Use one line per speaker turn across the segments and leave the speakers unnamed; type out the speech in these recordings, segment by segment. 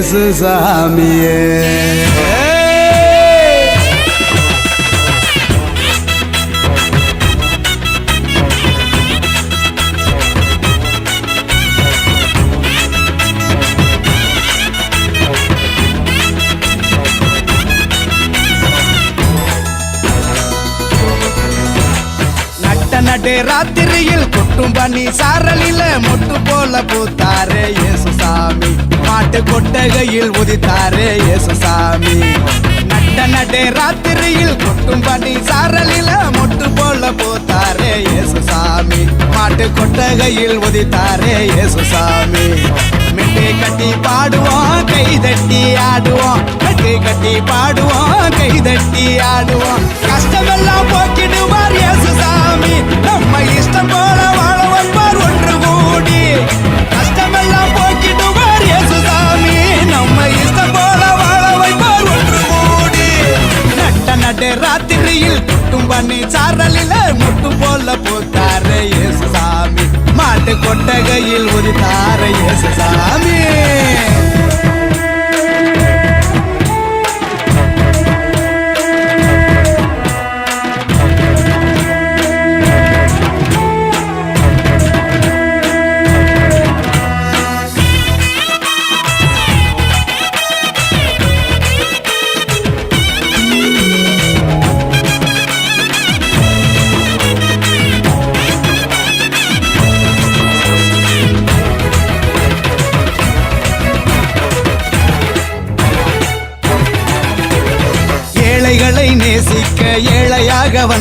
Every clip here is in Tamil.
ஏசு சாமியே நடு ராத்திரியில் கொட்டும் பண்ணி சாரலில மொட்டு போல பூத்தாரே இயேசு. மாட்டு கொட்டகையில் உதித்தாரே இயேசுசாமி. நட்ட நடு ராத்திரியில் கொட்டும் பண்ணி சாரலில மொட்டு போல போத்தாரே இயேசுசாமி. மாட்டு கொட்டகையில் உதித்தாரே இயேசுசாமி. மெட்டை கட்டி பாடுவோம் கை தட்டி ஆடுவோம். மெட்டை கட்டி பாடுவோம் கை தட்டி ஆடுவோம். கஷ்டமெல்லாம் போக்கிடுவார் இயேசுசாமி. நம்மை கொட்டகையில் ஒரு தாரை எசசாமி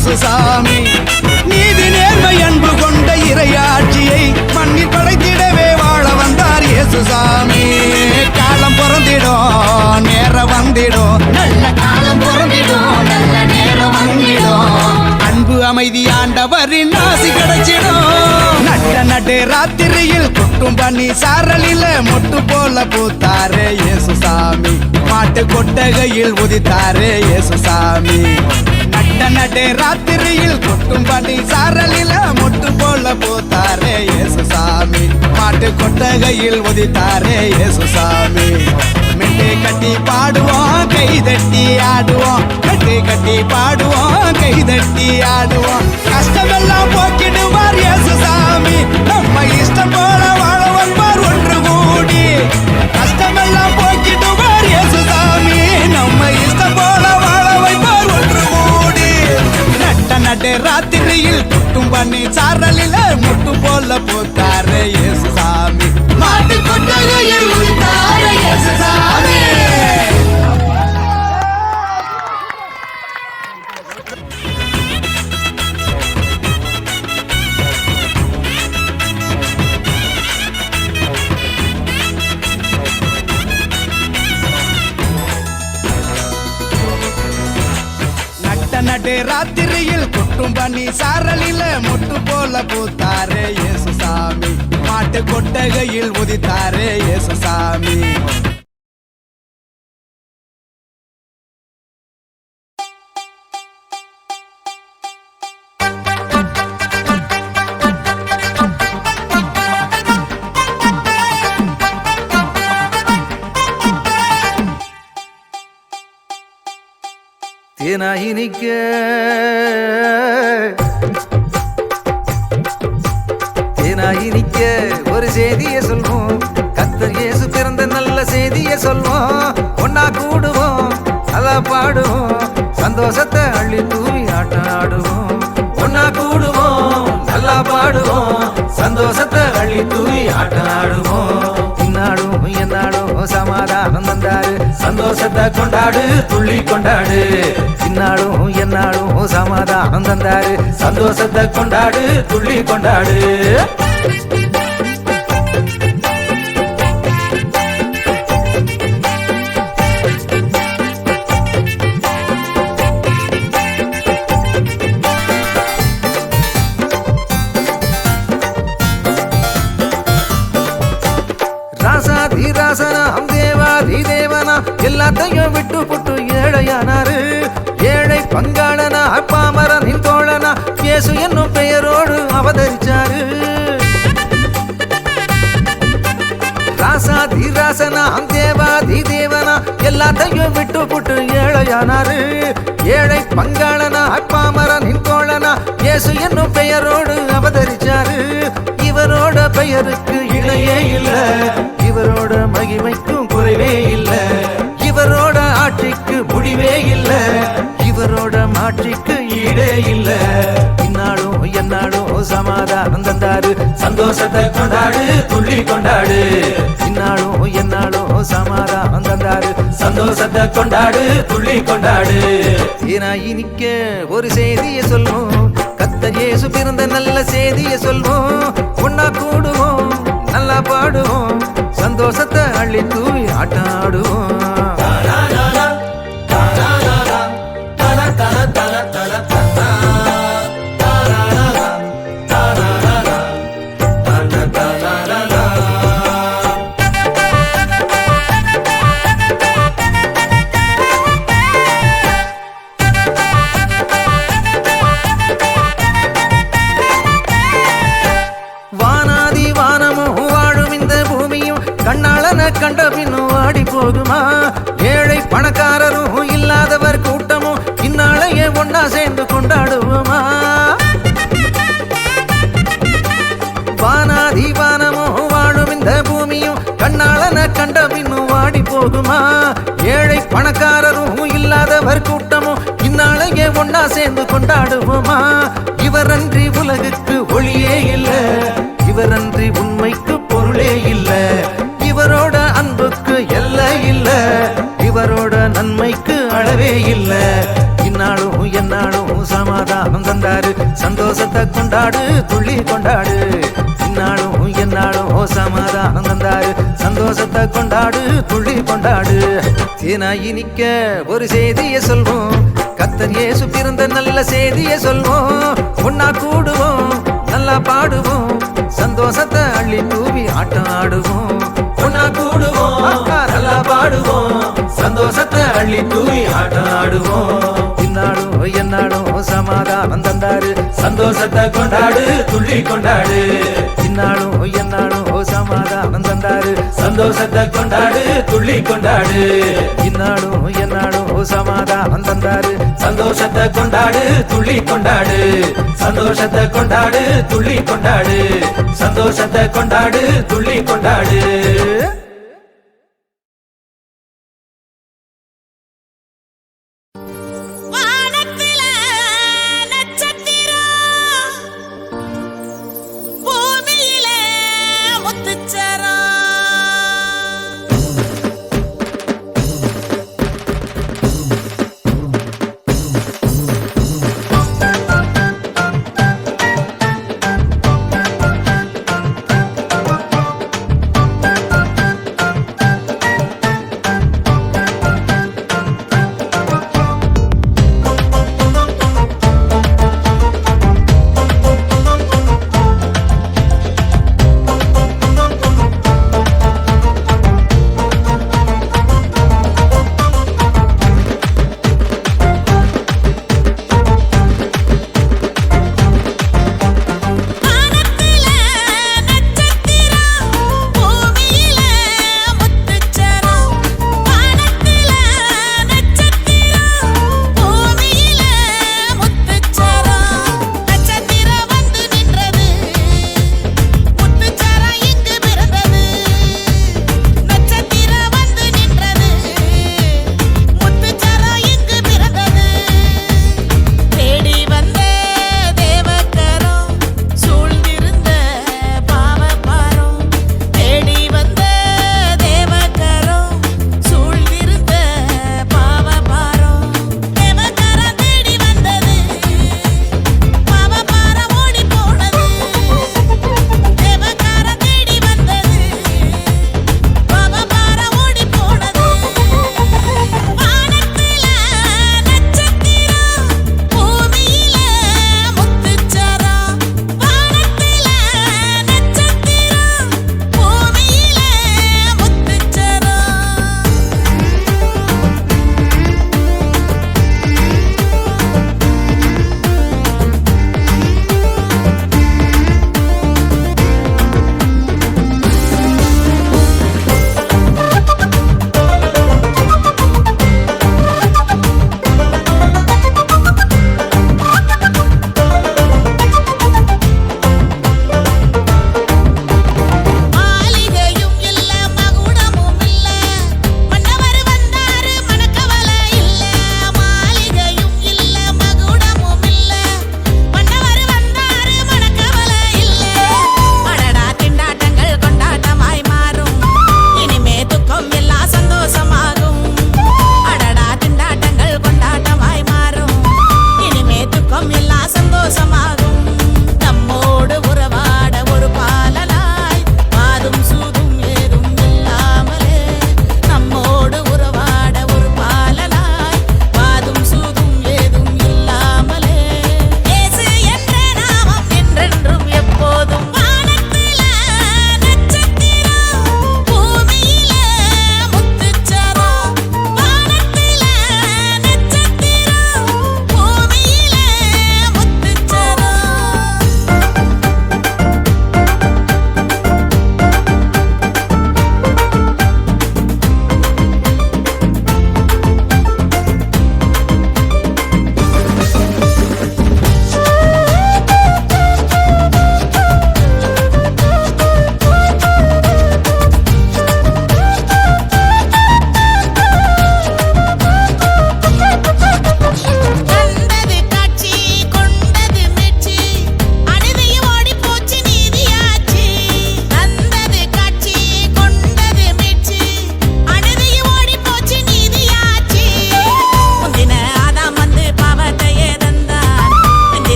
இயேசு சாமி. நீதி நேர்மை அன்பு கொண்ட இறையாட்சியை மண்ணில் படைத்திடவே வாழ வந்தார் இயேசு சாமி. காலம் பிறந்திடும் நேரம் வந்திடும்.
நல்ல காலம் பொருந்திடும் நல்ல நேரம் வந்திடும்.
அன்பு அமைதி ஆண்டவரின் ஆசி கிடைச்சிடும். நட்ட நட்டு ராத்திரியில் கொட்டும் பண்ணி சாரலில மொட்டு போல பூத்தாரே இயேசு சாமி. மாட்டு கொட்டகையில் உதித்தாரே இயேசு சாமி. நட்ட நட்டு ராத்திரியில் கொட்டும் பண்ணி சாரலில மொட்டு போல போத்தாரே இயேசுசாமி. மாட்டு கொட்டகையில் உதித்தாரே இயேசுசாமி. சாமி கட்டி பாடுவோம் கை தட்டி ஆடுவோம். மெட்டை கட்டி பாடுவோம் கை தட்டி ஆடுவோம். கஷ்டமெல்லாம் போக்கிடுவார் இயேசுசாமி. நம்ம மட்டும் பண்ணி சாரலில முட்டு போல போத்தாரே சாமி மாட்டு கொட்டகையில் மாட்டு உதித்தாரே இயேசுசாமி.
தேனாயினிக்க செய்தியை சொல்வோம். கத்தர் இயேசு பிறந்த நல்ல செய்தியை சொல்வோம். ஒன்னா கூடுவோம் நல்லா பாடுவோம். சந்தோஷத்தை அள்ளி தூவி ஆட்டம் ஆடுவோம். ஒன்னா கூடுவோம் நல்லா பாடுவோம். சந்தோஷத்தை அள்ளி தூவி ஆட்டம் ஆடுவோம். இந்நாளும் என்னாலும் சமாதானம் தந்தாரு. சந்தோஷத்தை கொண்டாடு துள்ளி கொண்டாடு. இந்நாளும் என்னாலும் சமாதானம் தந்தாரு. சந்தோஷத்தை கொண்டாடு துள்ளி கொண்டாடு. இயேசு என்னும் பெயரோடு அவதரிச்சாரு. ராசாதி ராசனாம் தேவாதி தேவனா எல்லாத்தையும் விட்டு புட்டு ஏழையானாரு. ஏழை பங்காளனா பாமரனின் தோழனா இயேசு என்னும் பெயரோடு அவதரிச்சாரு. இவரோட பெயருக்கு இணையே இல்லை. இவரோட மகிமைக்கு கொண்டாடு சந்தோஷத்தை கொண்டாடு துள்ளி கொண்டாடு. இன்னாலும் என்னாலும் சமாதானம் தந்தாரு. சந்தோஷத்தை கொண்டாடு துள்ளி கொண்டாடு. ஏனா இனிக்க ஒரு செய்தியை சொல்லும் கத்தர் இயேசு பிறந்த நல்ல செய்தியை சொல்வோம். ஒன்னா கூடுவோம் நல்லா பாடுவோம். சந்தோஷத்தை அள்ளி தூவி ஆட்டாடுவோம் பாடி போகுமா ஏழை பணக்காரரும் இல்லாதவர் கூட்டமும் இந்நாளையே ஒன்னா சேர்ந்து கொண்டாடுவோமா? இவரன்றி உலகுக்கு ஒளியே இல்ல. இவரன்றி உண்மைக்கு பொருளே இல்ல. இவரோட அன்புக்கு எல்லை இல்ல. இவரோட நன்மைக்கு அளவே இல்ல. இந்நாளும் என்னாலும் சமாதானம் தந்தாரு. சந்தோஷத்தை கொண்டாடு துள்ளி கொண்டாடு. இந்நாளும் என்னாலும் சமாதானம் தந்தாரு. சந்தோஷத்தை கொண்டாடு துள்ளி கொண்டாடு. தேனா இனிக்க ஒரு செய்தியை சொல்வோம். கத்தர் ஏசு பிறந்த நல்ல செய்தியை சொல்வோம். ஒன்னா கூடுவோம் நல்லா பாடுவோம். சந்தோஷத்தை அள்ளி தூவி ஆட்டம் ஆடுவோம். ஒன்னா கூடுவோம் நல்லா பாடுவோம். சந்தோஷத்தை அள்ளி தூவி ஆட்டம் ஆடுவோம். என்னாலும் என்னாலும் சமாதானம் தந்தாரு. சந்தோஷத்தை கொண்டாடு துள்ளி கொண்டாடு. இந்நாடும் என்னாலும் சமாதானம் தந்தாரு. சந்தோஷத்தை கொண்டாடு துள்ளி கொண்டாடு. இந்நாடும் என்னாலும் சமாதானம் தந்தாரு. சந்தோஷத்தை கொண்டாடு துள்ளி கொண்டாடு. சந்தோஷத்தை கொண்டாடு துள்ளி கொண்டாடு. சந்தோஷத்தை கொண்டாடு துள்ளி கொண்டாடு.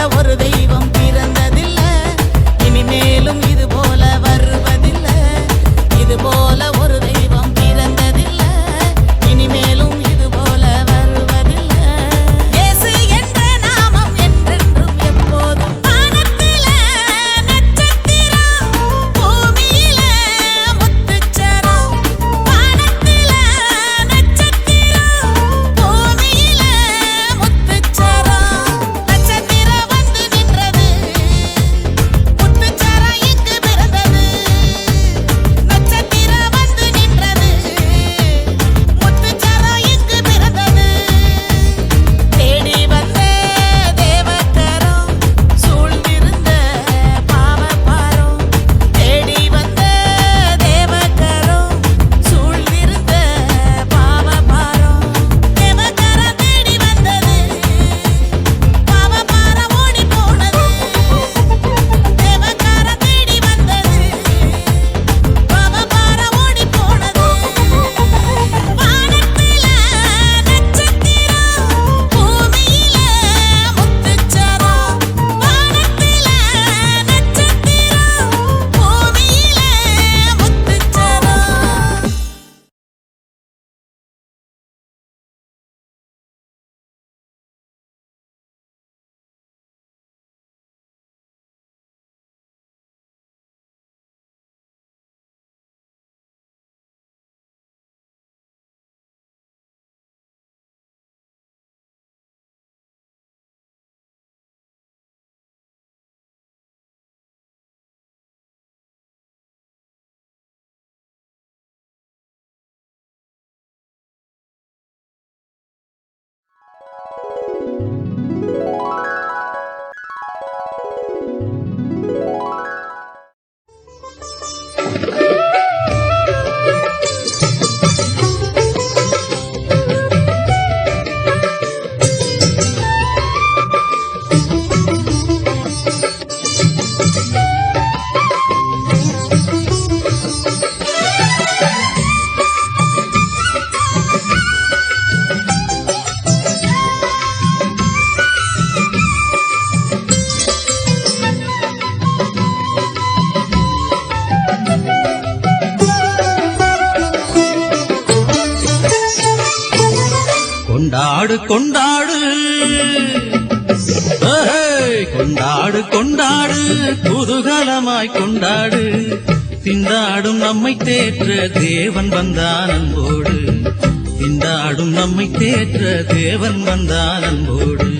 நல்ல
கொண்டாடு கொண்டாடு. கொண்டாடு கொண்டாடு. குதூகலமாய் கொண்டாடு. திண்டாடும் நம்மை தேற்ற தேவன் வந்தான் அன்போடு. திண்டாடும் நம்மை தேற்ற தேவன் வந்தான் அன்போடு.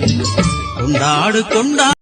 கொண்டாடு கொண்டாடு